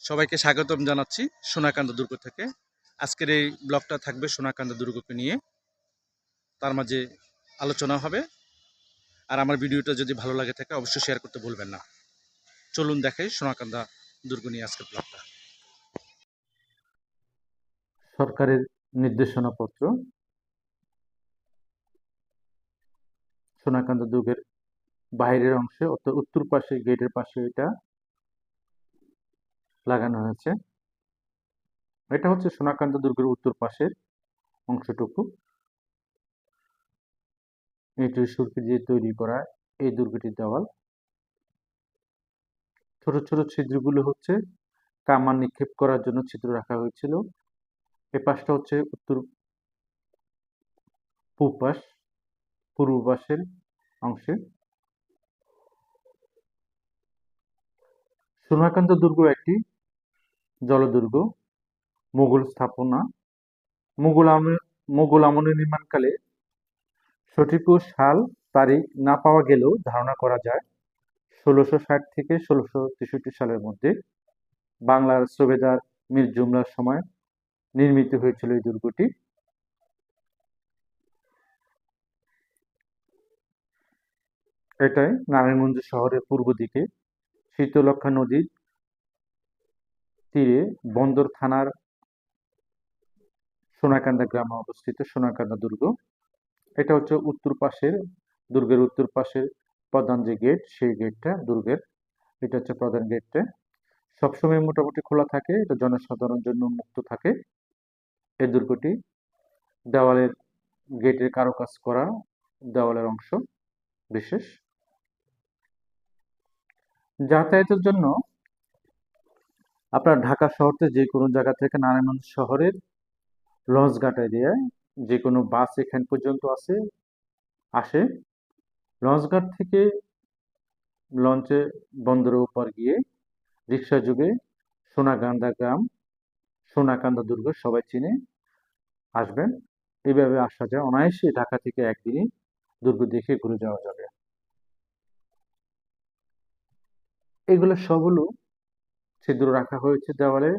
সবাইকে স্বাগতম জানাচ্ছি সোনাকান্ত দুর্গ থেকে। আজকের এই ব্লগটা থাকবে সোনাকান্ত দুর্গকে নিয়ে। তার মাঝে আলোচনা হবে। আর আমার ভিডিওটা যদি ভালো লাগে থাকে, অবশ্যই শেয়ার করতে ভুলবেন না। চলুন দেখাই সোনাকান্দা দুর্গ নিয়ে আজকের ব্লগটা। সরকারের নির্দেশনাপত্র। সোনাকান্ত দুর্গের বাইরের অংশে অর্থাৎ উত্তর পাশে, গেটের পাশে এটা লাগানো হয়েছে। এটা হচ্ছে সোনাকান্ত দুর্গের উত্তর পাশের অংশটুকু। এটি সুরকি দিয়ে তৈরি করা এই দুর্গটির দেওয়াল। ছোট ছোট ছিদ্রগুলো হচ্ছে কামান নিক্ষেপ করার জন্য ছিদ্র রাখা হয়েছিল। এ পাশটা হচ্ছে উত্তর পূব পাশ পূর্ব পাশের অংশে। সোনাকান্ত দুর্গ একটি জলদুর্গ, মুঘল স্থাপনা, মুঘল মুঘল আমলে নির্মাণকালে সঠিক সাল তারিখ না পাওয়া গেলেও ধারণা করা যায় ষোলোশো ষাট থেকে ষোলোশো তেষট্টি সালের মধ্যে বাংলার সুবেদার মীর জুমলার সময় নির্মিত হয়েছিল এই দুর্গটি। এটাই নারায়ণগঞ্জ শহরের পূর্ব দিকে শীতলক্ষা নদীর তীরে বন্দর থানার সোনাকান্দা গ্রামে অবস্থিত সোনাকান্দা দুর্গ। এটা হচ্ছে উত্তর পাশের, দুর্গের উত্তর পাশের প্রধান যে গেট সেই গেটটা দুর্গের। এটা হচ্ছে প্রধান গেটটা সবসময় মোটামুটি খোলা থাকে, এটা জনসাধারণের জন্য মুক্ত থাকে। এই দুর্গটি দেওয়ালের গেটের কারুকাজ করা দেওয়ালের অংশ বিশেষ। যাতায়াতের জন্য আপনার ঢাকা শহরতে যে কোনো জায়গা থেকে নারায়ণগঞ্জ শহরের লঞ্চ ঘাট এরিয়ায় যে কোনো বাস এখান পর্যন্ত আসে আসে। লঞ্চঘাট থেকে লঞ্চে বন্দরের উপর গিয়ে রিক্সা যুগে সোনাকান্দা গ্রাম, সোনাকান্দা দুর্গ সবাই চিনে আসবেন। এইভাবে আসা যায়। অনায়াসে ঢাকা থেকে একদিনে দুর্গ দেখে ঘুরে যাওয়া যাবে। এগুলো সবগুলো ছিদ্র রাখা হয়েছে দেওয়ালে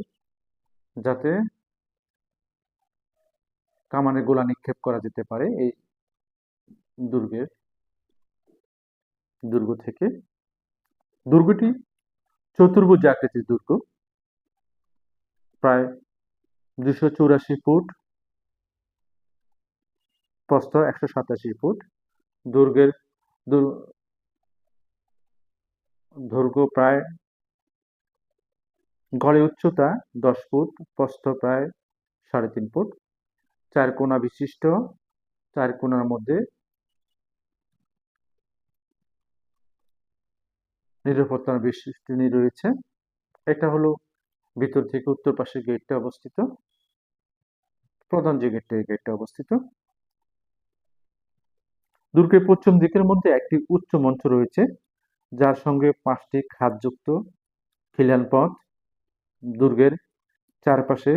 যাতে কামানের গোলা নিক্ষেপ করা যেতে পারে এই দুর্গের, দুর্গ থেকে। দুর্গটি চতুর্ভুজ আকৃতির দুর্গ। প্রায় দুশো চৌরাশি ফুট, প্রস্থ একশো সাতাশি ফুট। দুর্গের দুর্গ প্রায় গড়ে উচ্চতা দশ ফুট, প্রস্থ প্রায় সাড়ে তিন ফুট। চার কোণা বিশিষ্ট, চার কোণার মধ্যে নিরাপত্তার বেষ্টনী রয়েছে। এটা হলো ভিতর থেকে উত্তর পাশের গেটটা অবস্থিত। প্রধান যে গেটটা এই গেটটা অবস্থিত। দুর্গের পশ্চিম দিকের মধ্যে একটি উচ্চ মঞ্চ রয়েছে, যার সঙ্গে পাঁচটি খাদযুক্ত খিলান পথ দুর্গের চারপাশে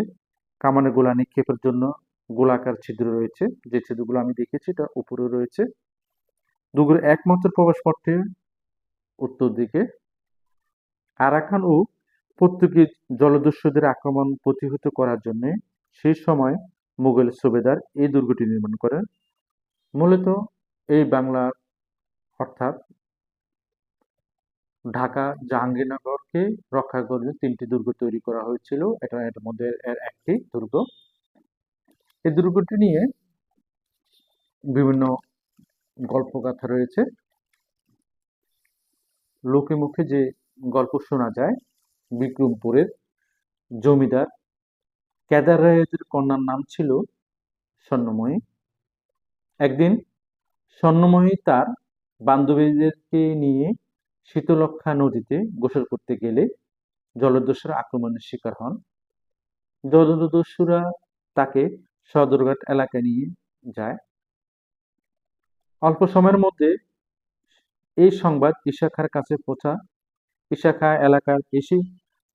কামানে গোলা নিক্ষেপের জন্য গোলাকার ছিদ্র রয়েছে। যে ছিদ্রগুলো আমি দেখেছি, এটা উপরে রয়েছে। দুর্গের একমাত্র প্রবেশ পথটি উত্তর দিকে। আরাকান ও পর্তুগিজ জলদস্যুদের আক্রমণ প্রতিহত করার জন্য সেই সময় মুঘল সুবেদার এই দুর্গটি নির্মাণ করেন। মূলত এই বাংলার অর্থাৎ ঢাকা জাহাঙ্গীরনগরকে রক্ষা করে তিনটি দুর্গ তৈরি করা হয়েছিল, এটা এর মধ্যে এর একটি দুর্গ। এই দুর্গটি নিয়ে বিভিন্ন গল্পগাথা রয়েছে। লোকে মুখে যে গল্প শোনা যায়, বিক্রমপুরের জমিদার কেদার রায়ের কন্যার নাম ছিল স্বর্ণময়ী। একদিন স্বর্ণময়ী তার বান্ধবীদেরকে নিয়ে শীতলক্ষা নদীতে গোসল করতে গেলে জলদস্যুরা আক্রমণের শিকার হন। জলদস্যুরা তাকে সদরঘাট এলাকায় নিয়ে যায়। অল্প সময়ের মধ্যে এই সংবাদ ইশাখার কাছে পৌঁছা ইশাখা এলাকার এসে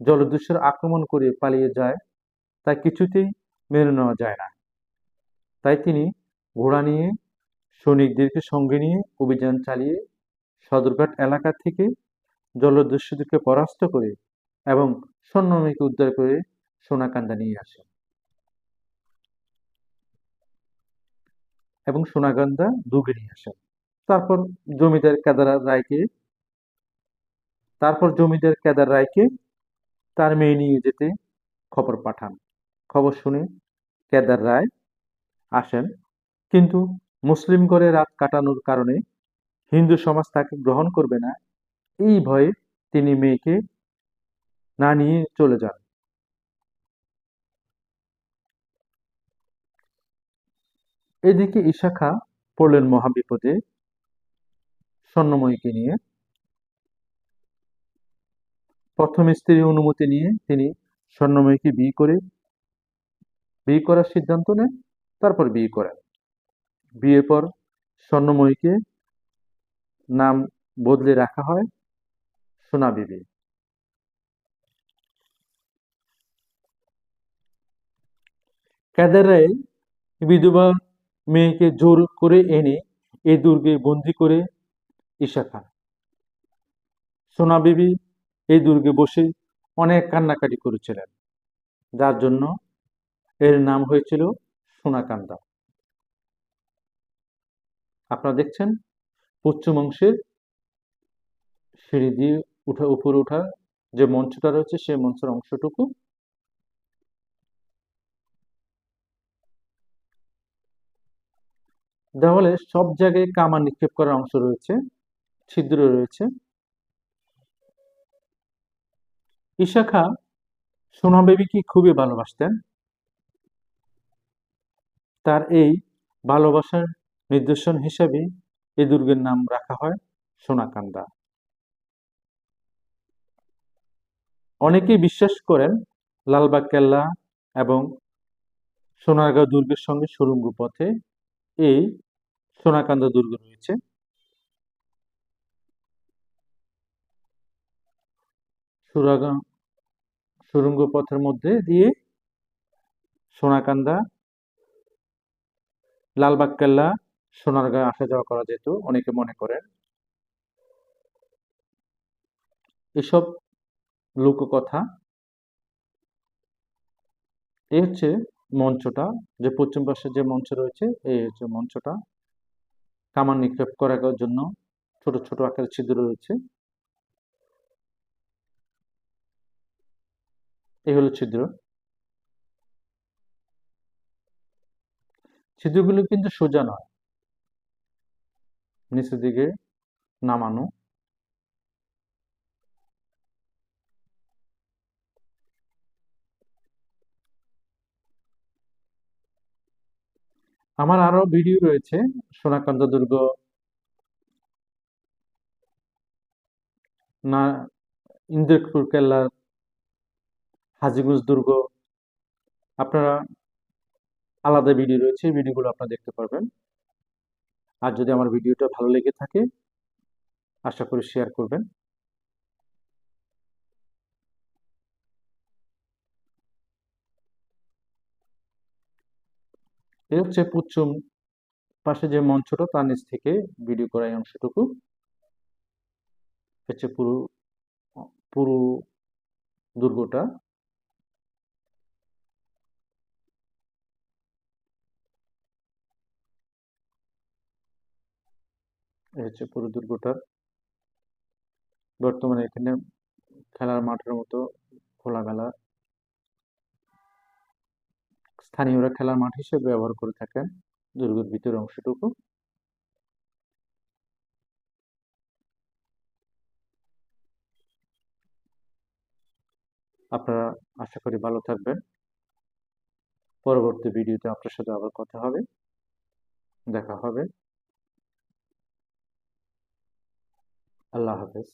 জলদস্যুর আক্রমণ করে পালিয়ে যায়, তাই কিছুতেই মেনে নেওয়া যায় না। তাই তিনি ঘোড়া নিয়ে সৈনিকদেরকে সঙ্গে নিয়ে অভিযান চালিয়ে সদরঘাট এলাকা থেকে জলদস্যুদেরকে পরাস্ত করে এবং স্বর্ণময়ীকে উদ্ধার করে সোনাকান্দা নিয়ে আসেন এবং সোনাকান্দা দুর্গে নিয়ে আসেন তারপর জমিদার কেদার রায়কে, তারপর জমিদার কেদার রায়কে তার মেয়ে নিয়ে যেতে খবর পাঠান। খবর শুনে কেদার রায় আসেন। কিন্তু মুসলিম ঘরে রাত কাটানোর কারণে হিন্দু সমাজ তাকে গ্রহণ করবে না। এই ভয়ে তিনি মেয়েকে না নিয়ে চলে যান। এদিকে ইশাখা পড়লেন মহাবিপদে স্বর্ণময়ীকে নিয়ে। প্রথম স্ত্রীর অনুমতি নিয়ে তিনি স্বর্ণময়ীকে বিয়ে করে, বিয়ে করার সিদ্ধান্ত নেন, তারপর বিয়ে করেন। বিয়ের পর স্বর্ণময়ীকে নাম বদলে রাখা হয় সোনা বিবি। কেদার রায় বিধবা মেয়েকে জোর করে এনে এই দুর্গে বন্দি করে ঈশা খান সোনা বিবি এই দুর্গে বসে অনেক কান্নাকাটি করেছিলেন, যার জন্য এর নাম হয়েছিল সোনাকান্দা। আপনারা দেখছেন পশ্চিম অংশের সিঁড়ি দিয়ে উঠা, উপরে ওঠার যে মঞ্চটা রয়েছে, সেই মঞ্চের অংশটুকু দেওয়ালে সব জায়গায় কামান নিক্ষেপ করার অংশ রয়েছে, ছিদ্র রয়েছে। ঈশা খা সোনা বেবিকে খুবই ভালোবাসতেন। তার এই ভালোবাসার নিদর্শন হিসাবে এই দুর্গের নাম রাখা হয় সোনাকান্দা। অনেকেই বিশ্বাস করেন লালবাগ কেল্লা এবং সোনারগাঁও দুর্গের সঙ্গে সুরঙ্গ পথে এই সোনাকান্দা দুর্গ রয়েছে। সুরঙ্গ পথের মধ্যে দিয়ে সোনাকান্দা, লালবাগ কেল্লা সোনারগাঁয়ে আসা যাওয়া করা যেত, অনেকে মনে করেন। এসব লোককথা এই হচ্ছে মঞ্চটা, যে পশ্চিম পাশে যে মঞ্চ রয়েছে এই হচ্ছে মঞ্চটা। কামান নিক্ষেপ করার জন্য ছোট ছোট আকারের ছিদ্র রয়েছে। এই হলো ছিদ্র। ছিদ্রগুলো কিন্তু সোজা নয়। নিচের দিকে নামানো। আমার আরও ভিডিও রয়েছে, সোনাকান্ত দুর্গ। না ইন্দ্রপুর কেল্লার হাজিগঞ্জ দুর্গ। আপনারা আলাদা ভিডিও রয়েছে ভিডিওগুলো আপনারা দেখতে পারবেন। আর যদি আমার ভিডিওটা ভালো লেগে থাকে, আশা করি শেয়ার করবেন। এই হচ্ছে পশ্চিম পাশে যে মঞ্চটা, তার নিচ থেকে ভিডিও করা এই অংশটুকু হচ্ছে পুরো পুরো দুর্গটা। হচ্ছে পুরো দুর্গটার। বর্তমানে এখানে খেলার মাঠের মতো খোলামেলা। স্থানীয়রা খেলার মাঠ হিসেবে ব্যবহার করে থাকেন। দুর্গের ভিতরের অংশটুকু। আপনারা আশা করি ভালো থাকবেন। পরবর্তী ভিডিওতে আপনার সাথে আবার কথা হবে। দেখা হবে। আল্লাহ হাফেজ।